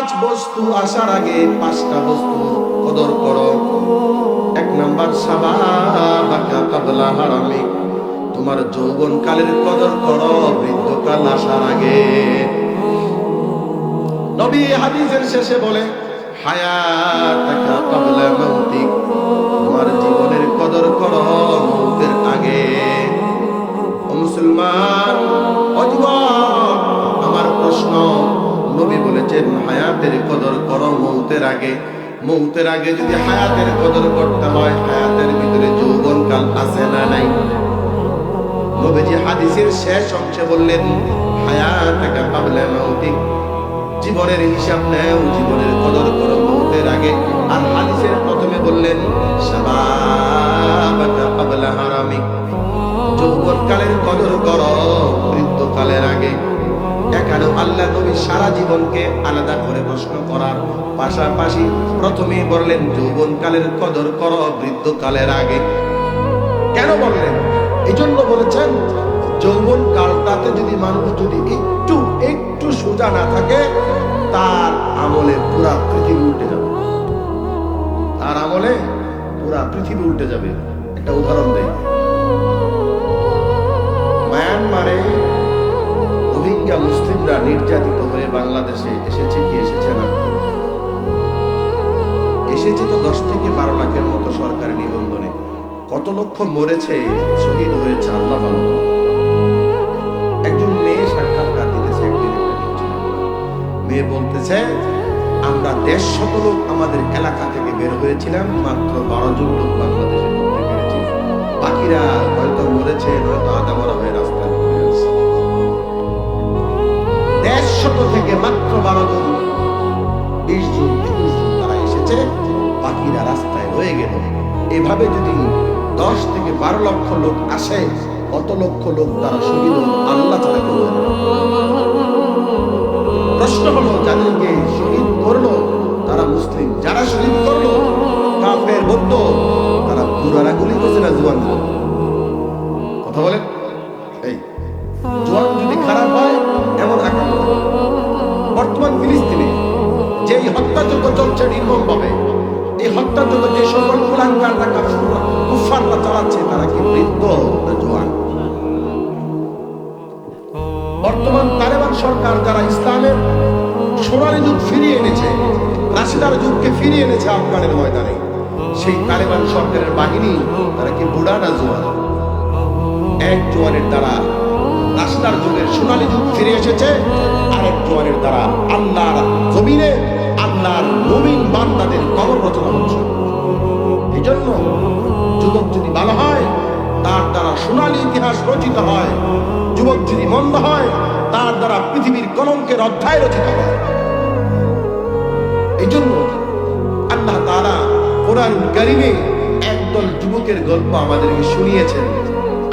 পাঁচ বস্তু আসার আগে পাঁচটা বস্তু কদর করো। এক নাম্বার হারামি। তোমার যৌবন কালের কদর করো, বৃদ্ধকাল আসার আগে। নবী হাদিসের শেষে বলে হায়া তাকা কাবলা মাউতিক। আগে, মৌতের আগে যদি হায়াতের কদর করতে হয়, হায়াতের ভিতরে যৌবন কাল আছে না নাই? নবীজি হাদিসের শেষ অংশে বললেন, হায়াতাকা কাবলা মাউতিক। জীবনের হিসাব নেও, জীবনের কদর করো মৌতের আগে। আর হাদিসের প্রথমে বললেন, শাবাবাকা কাবলা হারামিক। যৌবনকালের কদর করো, মৃত্যুকালের আগে। এখানেও আল্লাহ নবী সারা জীবনকে আলাদা করে প্রশ্ন করার পাশাপাশি প্রথমে বললেন, যৌবনকালের কদর করো বৃদ্ধকালের আগে। কেন বললেন? এই জন্য বলেছেন যৌবন কালটাতে যদি মানুষ যদি একটু একটু সোজা না থাকে, তার আমলে পুরা পৃথিবী উল্টে যাবে। তার আমলে পুরা পৃথিবী উল্টে যাবে। একটা উদাহরণ দেয় মায়ানমারে রোহিঙ্গা মুসলিমরা নির্যাতিত হয়ে বাংলাদেশে এসেছে, কি এসেছে না? এসেছে তো দশ থেকে বারো লাখের মতো সরকারি নিবন্ধনে। কত লক্ষ মরেছে, শহীদ হয়েছে, আল্লাহ একজন মেয়ে সাক্ষাৎকার দিতেছে মেয়ে বলতেছে, আমরা দেড় শত লোক আমাদের এলাকা থেকে বের হয়েছিলাম, মাত্র বারো জন লোক বাংলাদেশে এভাবে যদি দশ থেকে বারো লক্ষ লোক আসে, কত লক্ষ লোক তারা শহীদ আল্লাহ কেউ চালাচ্ছে তারা কি বৃদ্ধ না জোয়ান? বর্তমান তালেবান সরকার যারা ইসলামের সোনালী যুগ ফিরিয়ে এনেছে, রাশিদার যুগকে ফিরিয়ে এনেছে আফগানের ময়দানে, সেই তালেবান সরকারের বাহিনী তারা কি বুড়া না জোয়ান? এক জোয়ানের দ্বারা রাস্তার যুগের সোনালী যুগ ফিরে এসেছে, আরেক জোয়ানের দ্বারা আল্লাহর জমিনে আল্লাহর নবীন বান্দাদের কবর রচনা হচ্ছে। এই জন্য যুবক যদি ভালো হয়, তার দ্বারা সোনালী ইতিহাস রচিত হয়, যুবক যদি মন্দ হয়, তার দ্বারা পৃথিবীর কলঙ্কের অধ্যায় রচিত হয়। এই জন্য আল্লাহ তারা কোরআন কারিমে একদল যুবকের গল্প আমাদেরকে শুনিয়েছেন।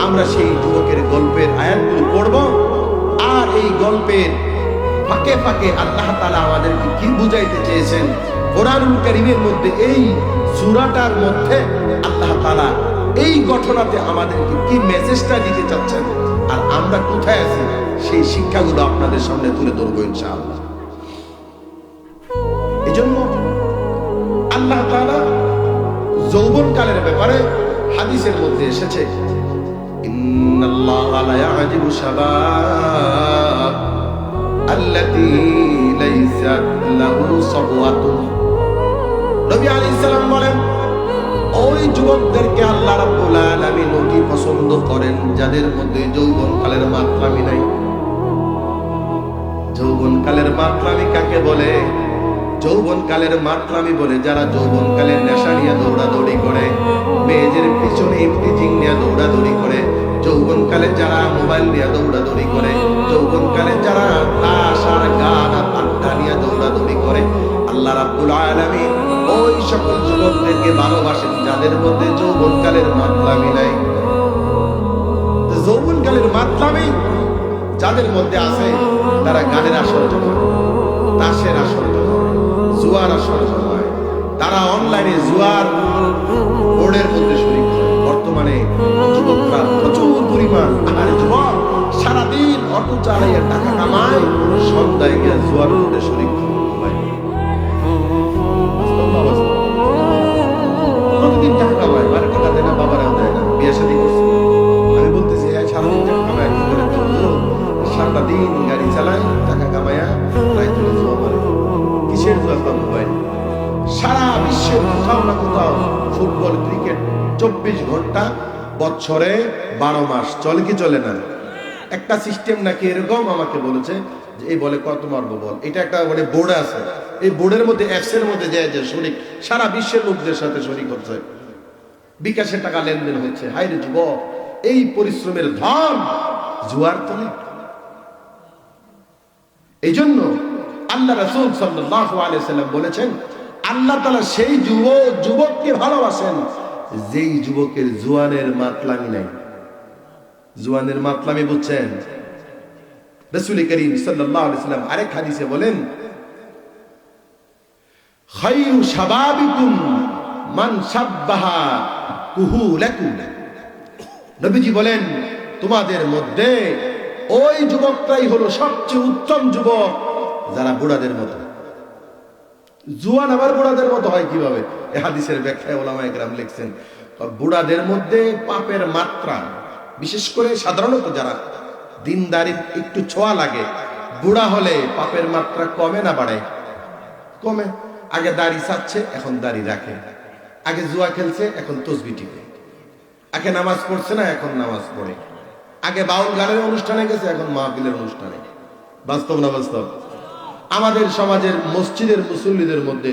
আমরা সেই যুবকের গল্পের আয়াতগুলো পড়ব, আর এই গল্পের ফাঁকে ফাঁকে আল্লাহ তালা আমাদেরকে কি বুঝাইতে চেয়েছেন? কোরআনুল কারিমের মধ্যে এই সুরাটার মধ্যে আল্লাহ তালা এই ঘটনাতে আমাদেরকে কি মেসেজটা দিতে চাচ্ছেন? আর আমরা কোথায় আছি? সেই শিক্ষাগুলো আপনাদের সামনে তুলে ধরবো ইনশাআল্লাহ। আল্লাহ যৌবনকালের ব্যাপারে হাদিসের মধ্যে এসেছে বলেন ওই যুবকদেরকে আল্লাহ রাব্বুল আলামিন অতি পছন্দ করেন, যাদের মধ্যে যৌবনকালের মাত্রামি নাই যৌবনকালের মাত্রামি কাকে বলে? যৌবনকালের মাত্রামি বলে যারা যৌবনকালের নেশা নিয়ে দৌড়াদৌড়ি করে, মেয়েদের পিছনে ইফতিজিং নিয়ে দৌড়াদৌড়ি করে, যৌবনকালে যারা মোবাইল নিয়ে দৌড়াদৌড়ি করে, যৌবনকালে সকল যুবকদেরকে ভালোবাসেন, যাদের মধ্যে যৌবনকালের মাত্রামি নাই। যৌবনকালের মাত্রামি যাদের মধ্যে আছে, তারা গানের আসর জমায়, তাসের আসর জমায়, জুয়ার আসর জমায়। তারা অনলাইনে জুয়ার বোর্ডের মধ্যে শরীর বর্তমানে যুবকরা প্রচুর পরিমাণ আর যুবক, সারাদিন অটো চালাইয়া টাকা কামায়, সন্ধ্যায় গিয়ে জুয়ার মধ্যে শরীর সারাদিন গাড়ি চালায়, টাকা কামায়া কিসের দোয়া পাবো ভাই সারা বিশ্বের কোথাও না কোথাও ফুটবল, ক্রিকেট চব্বিশ ঘণ্টা বছরে বারো মাস চলে কি চলে না? একটা সিস্টেম নাকি এরকম আমাকে বলেছে যে এই বলে কত মারব বল? এটা একটা মানে বোর্ড আছে। এই বোর্ডের মধ্যে অ্যাপসের মধ্যে যায় যে শরিক সারা বিশ্বের লোকদের সাথে শরিক হচ্ছে। বিকাশের টাকা লেনদেন হচ্ছে। হাইরে যুবক, এই পরিশ্রমের ধন জুয়ার তো নেই এই জন্য আল্লাহ রসুল সাল্লাম বলেছেন, আল্লাহ তালা সেই যুব যুবককে ভালোবাসেন, যেই যুবকের জুয়ানের মাতলামি নাই। জুয়ানের মাতলামি বুঝছেন? রসুল করিম সাল্লাম আরেক হাদিসে বলেন খাইরু শাবাবিকুম মান সাব্বাহা কুহুলাকুম। নবীজি বলেন, তোমাদের মধ্যে ওই যুবকটাই হলো সবচেয়ে উত্তম যুবক, যারা বুড়াদের মতো। জুয়ান আবার বুড়াদের মতো হয় কীভাবে? এ হাদিসের ব্যাখ্যায় ওলামা একরাম লিখছেন বুড়াদের মধ্যে পাপের মাত্রা, বিশেষ করে সাধারণত যারা দিনদারির একটু ছোঁয়া লাগে, বুড়া হলে পাপের মাত্রা কমে না বাড়ে? কমে। আগে দাড়ি চাচ্ছে এখন দাড়ি রাখে। আগে জুয়া খেলছে, এখন তসবি টিপে। আগে নামাজ পড়ছে না, এখন নামাজ পড়ে। আগে বাউল গানের অনুষ্ঠানে গেছে, এখন মাহফিলের অনুষ্ঠানে। বাস্তব না বাস্তব? আমাদের সমাজের মসজিদের মুসল্লিদের মধ্যে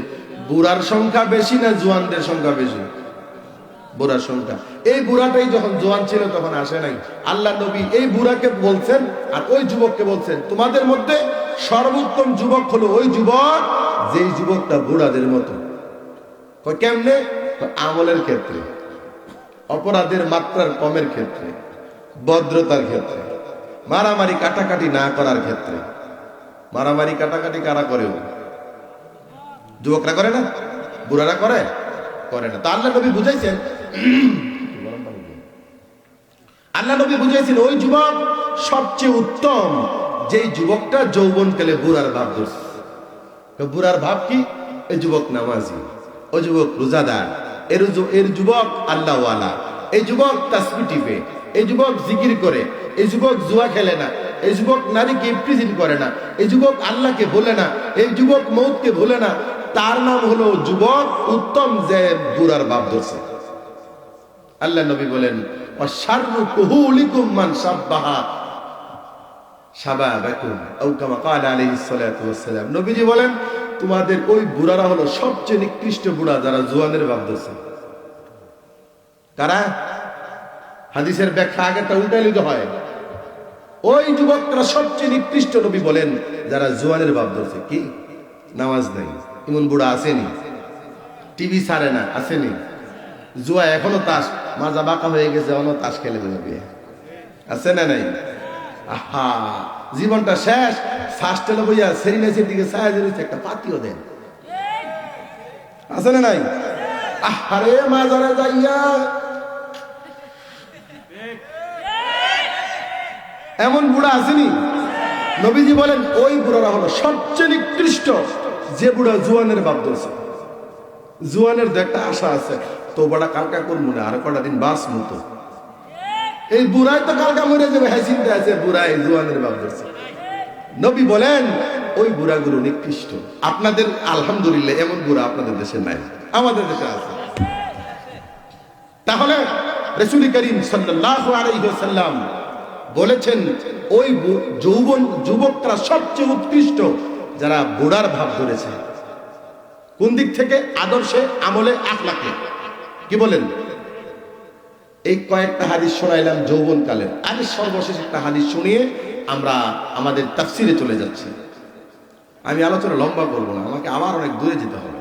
বুড়ার সংখ্যা বেশি না জোয়ানদের সংখ্যা বেশি? বুড়ার সংখ্যা। এই বুড়াটাই যখন জোয়ান ছিল, তখন আসে নাই। আল্লাহ নবী এই বুড়াকে বলছেন, আর ওই যুবককে বলছেন, তোমাদের মধ্যে সর্বোত্তম যুবক হলো ওই যুবক, যেই যুবকটা বুড়াদের মতো। কেমনে? আমলের ক্ষেত্রে, অপরাধের মাত্রার কমের ক্ষেত্রে। ভদ্রতার ক্ষেত্রে। মারামারি কাটাকাটি না করার ক্ষেত্রে। মারামারি কাটাকাটি কারা করেও? যুবকরা করে না? বুড়ারা করে? করে না। তা আল্লাহ নবী বুঝাইছেন, আল্লাহ নবী বুঝাইছেন, ওই যুবক সবচেয়ে উত্তম, যেই যুবকটা যৌবন যৌবনকালে বুড়ার ভাব ধরছে। বুড়ার ভাব কি? এই যুবক নামাজি, ও যুবক রোজাদার এর যুবক আল্লাহওয়ালা, এই যুবক তাসবি টিপে এই যুবক জিকির করে, এই যুবক জুয়া খেলে না, এই যুবক নারীকে প্রিজিন করে না, এই যুবক আল্লাহকে ভুলে না, এই যুবক মৌতকে ভুলে না, তার নাম হলো যুবক উত্তম যে বুড়ার ভাব ধরছে। আল্লাহ নবী বলেন কারা? হাদিসের ব্যাখ্যা আগেটা উল্টাই লিতে হয়। ওই যুবকরা সবচেয়ে নিকৃষ্ট নবী বলেন, যারা জোয়ানের ভাব ধরছে। কি? নামাজ নাই। ইমন বুড়া আসেনি। টিভি ছাড়ে না, আসেনি। জুয়া এখনও তাস। মাজা বাঁকা হয়ে গেছে, এখনও তাস খেলে যাবে আছে না নাই? আহা! জীবনটা শেষ। শ্বাসটেলে বইয়া সেরিনাইসের দিকে ছায়া দিয়েছে একটা পাতিও দেন। আছে না নাই? আহারে মাজারে যাইয়া এমন বুড়া আসেনি? নবীজি বলেন, ওই বুড়ারা হলো সবচেয়ে নিকৃষ্ট যে বুড়া জুয়ানের বাপ ধরছে। জুয়ানের তো একটা আশা আছে তো বড়া কালকা করব না আর কটা দিন বাস মতো এই বুড়াই তো কালকা মরে যাবে হ্যাঁ চিন্তা আছে, বুড়াই জুয়ানের বাপ ধরছে। নবী বলেন, ওই বুড়াগুলো নিকৃষ্ট। আপনাদের, আলহামদুলিল্লাহ, এমন বুড়া আপনাদের দেশে নাই, আমাদের দেশে আছে। তাহলে, রসুল করিম সাল্লাল্লাহু আলাইহি ওয়াসাল্লাম বলেছেন, ওই যৌবন, যুবকরা সবচেয়ে উৎকৃষ্ট যারা বুড়ার ভাব ধরেছে। কোন দিক থেকে? আদর্শে, আমলে, আখলাকে। কি বলেন? এই কয়েকটা হাদিস শোনাইলাম যৌবন কালের আজ সর্বশেষ একটা হাদিস শুনিয়ে আমরা আমাদের তাফসিরে চলে যাচ্ছি। আমি আলোচনা লম্বা করব না, আমাকে আবার অনেক দূরে যেতে হবে।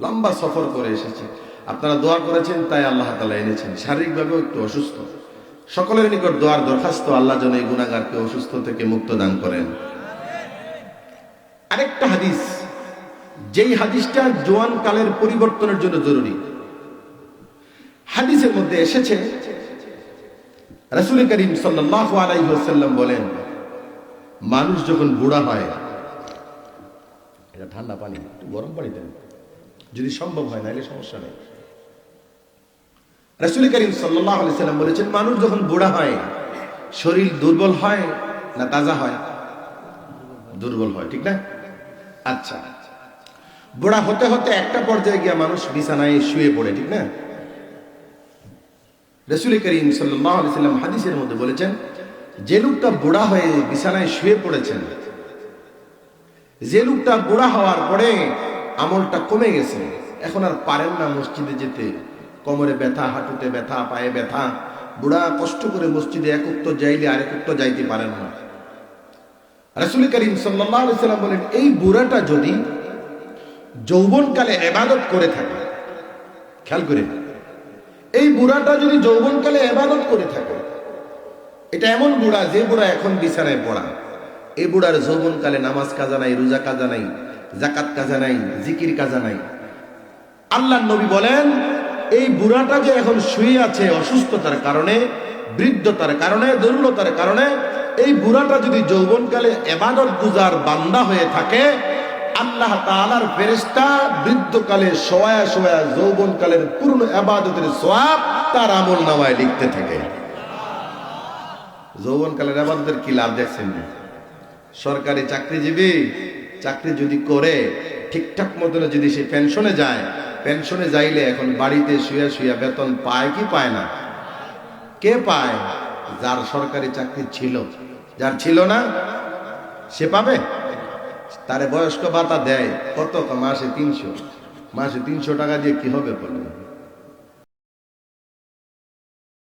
লম্বা সফর করে এসেছি। আপনারা দোয়া করেছেন, তাই আল্লাহ তালা এনেছেন। শারীরিকভাবেও একটু অসুস্থ। সকলের নিকট দোয়ার দরখাস্ত আল্লাহ যেন এই গুণাগারকে অসুস্থ থেকে মুক্ত দান করেন। আরেকটা হাদিস, যেই হাদিসটা জোয়ান কালের পরিবর্তনের জন্য জরুরি। হাদিসের মধ্যে এসেছে রাসূল করিম আলাইহি বলেন, মানুষ যখন বুড়া হয়, এটা ঠান্ডা পানি, একটু গরম পানি দেন। যদি সম্ভব হয়, নাহলে সমস্যা নেই। রাসূল করিম সাল্লাম বলেছেন, মানুষ যখন বুড়া হয়, শরীর দুর্বল হয় না তাজা হয়? দুর্বল হয়, ঠিক না? আচ্ছা। বুড়া হতে হতে একটা পর্যায়ে গিয়া মানুষ বিছানায় শুয়ে পড়ে, ঠিক না? রসুল করিম সাল্লাম হাদিসের মধ্যে বলেছেন, যে লোকটা বুড়া হয়ে বিছানায় শুয়ে পড়েছেন, যে লোকটা বুড়া হওয়ার পরে আমলটা কমে গেছে, এখন আর পারেন না মসজিদে যেতে। কোমরে ব্যথা, হাঁটুতে ব্যথা, পায়ে ব্যথা। বুড়া কষ্ট করে মসজিদে এক উক্ত যাইলে আরেক উক্ত যাইতে পারেন না। রসুল করিম সাল্লাম বলেন, এই বুড়াটা যদি যৌবনকালে এবাদত করে থাকে, খেয়াল করে এই বুড়াটা যদি যৌবনকালে এবাদত করে থাকে, এটা এমন বুড়া যে বুড়া এখন বিছানায় পড়া। এই বুড়ার যৌবনকালে নামাজ কাজা নাই, রোজা কাজা নাই জাকাত কাজা নাই, জিকির কাজা নাই। আল্লাহ নবী বলেন এই বুড়াটা যে এখন শুয়ে আছে অসুস্থতার কারণে, বৃদ্ধতার কারণে দুর্বলতার কারণে, এই বুড়াটা যদি যৌবনকালে এবাদত গুজার বান্দা হয়ে থাকে, আল্লাহ তাআলার ফেরেশতা বৃদ্ধকালে সোয়া সোয়া যৌবনকালের পূর্ণ এবাদতের সোয়াব তার আমল নামায় লিখতে থাকে। যৌবনকালের আবাদতের কি লাভ দেখছেন? সরকারি চাকরিজীবী চাকরি যদি করে, ঠিকঠাক মতন যদি সে পেনশনে যায় পেনশনে যাইলে এখন বাড়িতে শুয়ে শুয়ে বেতন পায় কি পায় না? কে পায়? যার সরকারি চাকরি ছিল। যার ছিল না, সে পাবে? তারে বয়স্ক ভাতা দেয়। কত? মাসে তিনশো। মাসে তিনশো টাকা দিয়ে কি হবে বলুন?